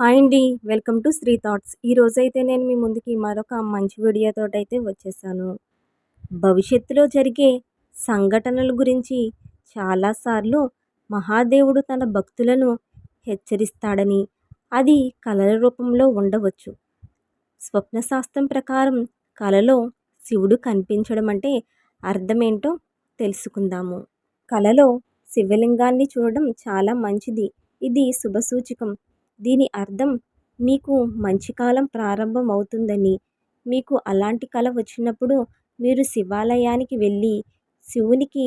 Hi అండి welcome to Shri thoughts. ఈరోజైతే నేను మీ ముందుకి మరొక మంచి వీడియోతోటైతే వచ్చేసాను. భవిష్యత్తులో జరిగే సంఘటనల గురించి చాలాసార్లు మహాదేవుడు తన భక్తులను హెచ్చరిస్తాడని అది కళల రూపంలో ఉండవచ్చు. స్వప్నశాస్త్రం ప్రకారం కలలో శివుడు కనిపించడం అంటే అర్థమేంటో తెలుసుకుందాము. కలలో శివలింగాన్ని చూడడం చాలా మంచిది. ఇది శుభసూచకం దీని అర్థం మీకు మంచి కాలం ప్రారంభం అవుతుందని మీకు అలాంటి కల వచ్చినప్పుడు మీరు శివాలయానికి వెళ్ళి శివునికి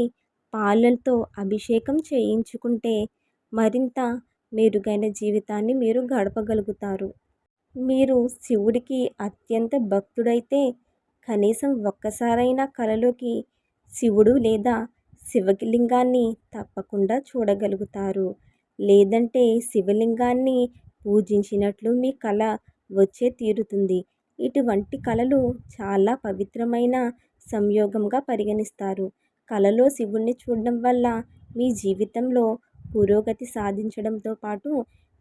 పాలతో అభిషేకం చేయించుకుంటే మరింత మెరుగైన జీవితాన్ని మీరు గడపగలుగుతారు. మీరు శివుడికి అత్యంత భక్తుడైతే కనీసం ఒక్కసారైనా కలలోకి శివుడు లేదా శివలింగాన్ని తప్పకుండా చూడగలుగుతారు. లేదంటే శివలింగాన్ని పూజించినట్లు మీ కళ వచ్చే తీరుతుంది. ఇటువంటి కళలు చాలా పవిత్రమైన సంయోగంగా పరిగణిస్తారు. కళలో శివుణ్ణి చూడడం వల్ల మీ జీవితంలో పురోగతి సాధించడంతో పాటు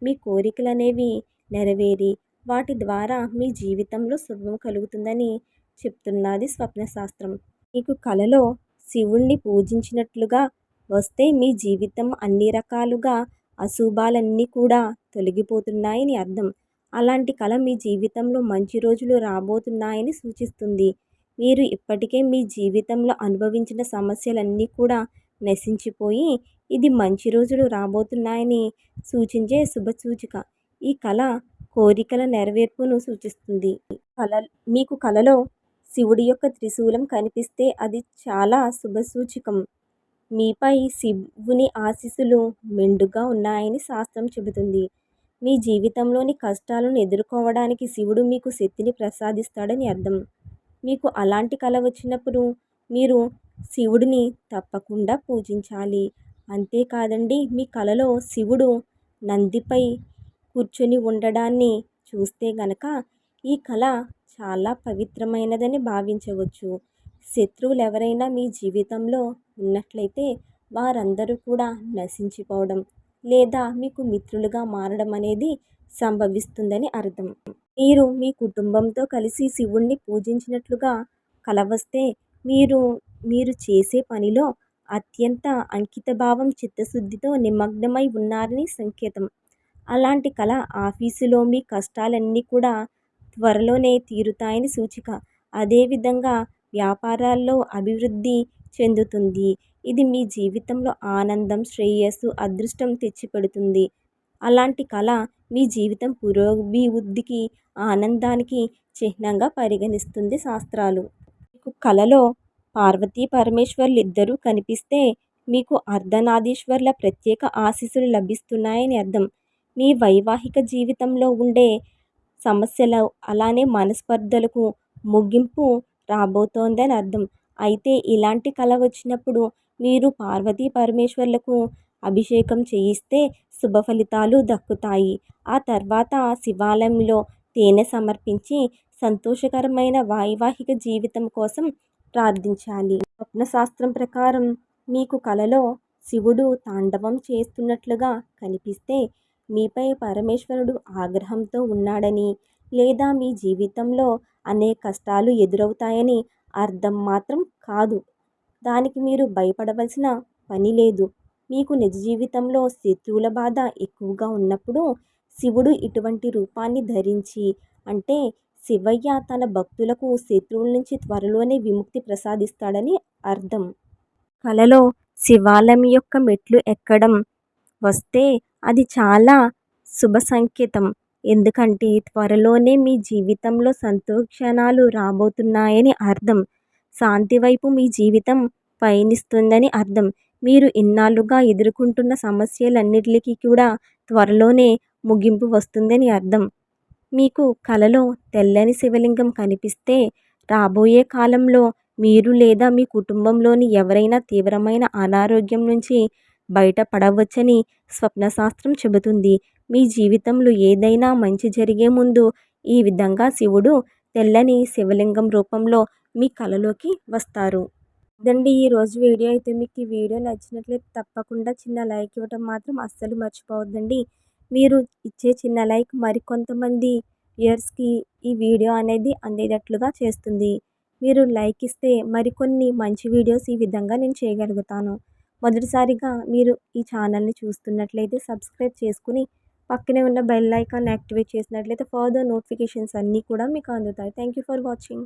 మీ కోరికలు అనేవి నెరవేరి వాటి ద్వారా మీ జీవితంలో శుభం కలుగుతుందని చెప్తున్నది స్వప్నశాస్త్రం. మీకు కలలో శివుణ్ణి పూజించినట్లుగా వస్తే మీ జీవితం అన్ని రకాలుగా అశుభాలన్నీ కూడా తొలగిపోతున్నాయని అర్థం. అలాంటి కళ మీ జీవితంలో మంచి రోజులు రాబోతున్నాయని సూచిస్తుంది. మీరు ఇప్పటికే మీ జీవితంలో అనుభవించిన సమస్యలన్నీ కూడా నశించిపోయి ఇది మంచి రోజులు రాబోతున్నాయని సూచించే శుభసూచిక. ఈ కళ కోరికల నెరవేర్పును సూచిస్తుంది. కళ మీకు కళలో శివుడి యొక్క త్రిశూలం కనిపిస్తే అది చాలా శుభసూచికం. మీపై శివుని ఆశీస్సులు మెండుగా ఉన్నాయని శాస్త్రం చెబుతుంది. మీ జీవితంలోని కష్టాలను ఎదుర్కోవడానికి శివుడు మీకు శక్తిని ప్రసాదిస్తాడని అర్థం. మీకు అలాంటి కళ వచ్చినప్పుడు మీరు శివుడిని తప్పకుండా పూజించాలి. అంతేకాదండి మీ కలలో శివుడు నందిపై కూర్చొని ఉండడాన్ని చూస్తే గనక ఈ కళ చాలా పవిత్రమైనదని భావించవచ్చు. శత్రువులు ఎవరైనా మీ జీవితంలో ఉన్నట్లయితే వారందరూ కూడా నశించిపోవడం లేదా మీకు మిత్రులుగా మారడం అనేది సంభవిస్తుందని అర్థం. మీరు మీ కుటుంబంతో కలిసి శివుణ్ణి పూజించినట్లుగా కలవస్తే మీరు మీరు చేసే పనిలో అత్యంత అంకితభావం చిత్తశుద్ధితో నిమగ్నమై ఉన్నారని సంకేతం. అలాంటి కళ ఆఫీసులో మీ కష్టాలన్నీ కూడా త్వరలోనే తీరుతాయని సూచిక. అదేవిధంగా వ్యాపారాల్లో అభివృద్ధి చెందుతుంది. ఇది మీ జీవితంలో ఆనందం శ్రేయస్సు అదృష్టం తెచ్చిపెడుతుంది. అలాంటి కళ మీ జీవితం పురోభివృద్ధికి ఆనందానికి చిహ్నంగా పరిగణిస్తుంది శాస్త్రాలు. మీకు కళలో పార్వతీ పరమేశ్వర్లు ఇద్దరూ కనిపిస్తే మీకు అర్ధనాదీశ్వర్ల ప్రత్యేక ఆశీస్సులు లభిస్తున్నాయని అర్థం. మీ వైవాహిక జీవితంలో ఉండే సమస్యలు అలానే మనస్పర్ధలకు ముగింపు రాబోతోందని అర్థం అయితే ఇలాంటి కళ వచ్చినప్పుడు మీరు పార్వతీ పరమేశ్వర్లకు అభిషేకం చేయిస్తే శుభ ఫలితాలు దక్కుతాయి. ఆ తర్వాత శివాలయంలో తేనె సమర్పించి సంతోషకరమైన వైవాహిక జీవితం కోసం ప్రార్థించాలి. స్వప్నశాస్త్రం ప్రకారం మీకు కలలో శివుడు తాండవం చేస్తున్నట్లుగా కనిపిస్తే మీపై పరమేశ్వరుడు ఆగ్రహంతో ఉన్నాడని లేదా మీ జీవితంలో అనేక కష్టాలు ఎదురవుతాయని అర్థం మాత్రం కాదు. దానికి మీరు భయపడవలసిన పని లేదు. మీకు నిజ జీవితంలో శత్రువుల బాధ ఎక్కువగా ఉన్నప్పుడు శివుడు ఇటువంటి రూపాన్ని ధరించి అంటే శివయ్య తన భక్తులకు శత్రువుల నుంచి త్వరలోనే విముక్తి ప్రసాదిస్తాడని అర్థం. కలలో శివాలయం యొక్క మెట్లు ఎక్కడం వస్తే అది చాలా శుభ సంకేతం. ఎందుకంటే త్వరలోనే మీ జీవితంలో సంతోషణాలు రాబోతున్నాయని అర్థం. శాంతి వైపు మీ జీవితం పయనిస్తుందని అర్థం. మీరు ఇన్నాళ్ళుగా ఎదుర్కొంటున్న సమస్యలన్నిటికీ కూడా త్వరలోనే ముగింపు వస్తుందని అర్థం. మీకు కలలో తెల్లని శివలింగం కనిపిస్తే రాబోయే కాలంలో మీరు లేదా మీ కుటుంబంలోని ఎవరైనా తీవ్రమైన అనారోగ్యం నుంచి బయటపడవచ్చని స్వప్నశాస్త్రం చెబుతుంది. మీ జీవితంలో ఏదైనా మంచి జరిగే ముందు ఈ విధంగా శివుడు తెల్లని శివలింగం రూపంలో మీ కలలోకి వస్తారు. ఇదండి ఈరోజు వీడియో. అయితే మీకు ఈ వీడియో నచ్చినట్లయితే తప్పకుండా చిన్న లైక్ ఇవ్వడం మాత్రం అస్సలు మర్చిపోవద్దండి. మీరు ఇచ్చే చిన్న లైక్ మరికొంతమంది ఇయర్స్కి ఈ వీడియో అనేది అందేటట్లుగా చేస్తుంది. మీరు లైక్ ఇస్తే మరికొన్ని మంచి వీడియోస్ ఈ విధంగా నేను చేయగలుగుతాను. మొదటిసారిగా మీరు ఈ ఛానల్ని చూస్తున్నట్లయితే సబ్స్క్రైబ్ చేసుకుని పక్కనే ఉన్న బెల్ ఐకాన్ యాక్టివేట్ చేసినట్లయితే ఫర్దర్ నోటిఫికేషన్స్ అన్నీ కూడా మీకు అందుతాయి. Thank you for watching